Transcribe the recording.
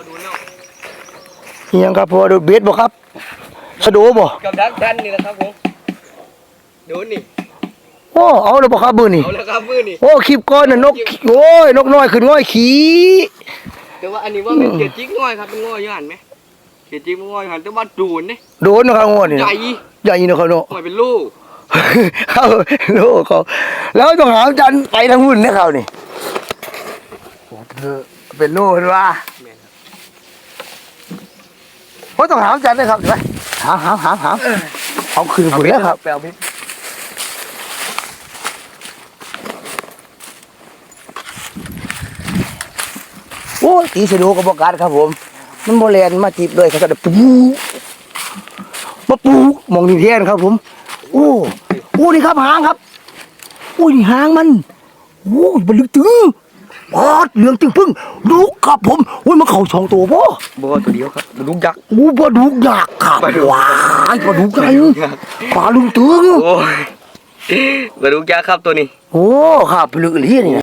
แล้วดูแล้วเฮียงครับพอดูเบสบ่ครับสะโดบ่กับดักแท่นนี่นะครับผมดูนี่โอ้เอาแล้วบ่ครับมือนี่เอาแล้วครับมือนี่โอ้คลิปก่อนน่ะนกโอ้ยนกน้อยขึ้นง่อยขี้แต่ว่าอันนี้ว่าเป็นเกียรติจิ๊กง่อยครับเป็นง่อยอยู่หันไหมเกียรติจิ๊กง่อยอยู่หันแต่ว่าดูนนี่โดนนะครับงวดนี่ใหนะญ่ใหญ่นะครับเนาะง่อยเป็นลูกเข้าโลกเขาแล้วต้องหามจันไปทางหุ่นนะเขานี่เป็นโลกเห็นว่า แม่นครับเพราะต้องหามจันนะครับเห็นไหมหามหามหามหามเอาคืนหุ่นแล้วครับแปลวบิ๊กโอ้ยตีสะดวกกับประกาศครับผม มันโบแลนมาจีบเลยเขาจะปูมาปูมองนี่เทียนครับผม โอ้โอ้นี่ครับหางครับโอ้ยนี่หางมันโอ้ยมันลึกตึง ปอดเหลืองตึงพึ่งดูครับผมโอ้ยมันเข่าสองตัวพ่อบัวตัวเดียวครับลูกยักษ์โอ้ปลาดุกยากครับปลาดุกว้ายปลาดุกใหญ่ยักษ์ปลาลุงตึงโอ้ยปลาดุกยักษ์ครับตัวนี้ โอ้ครับลึกอีหลีนี่นะ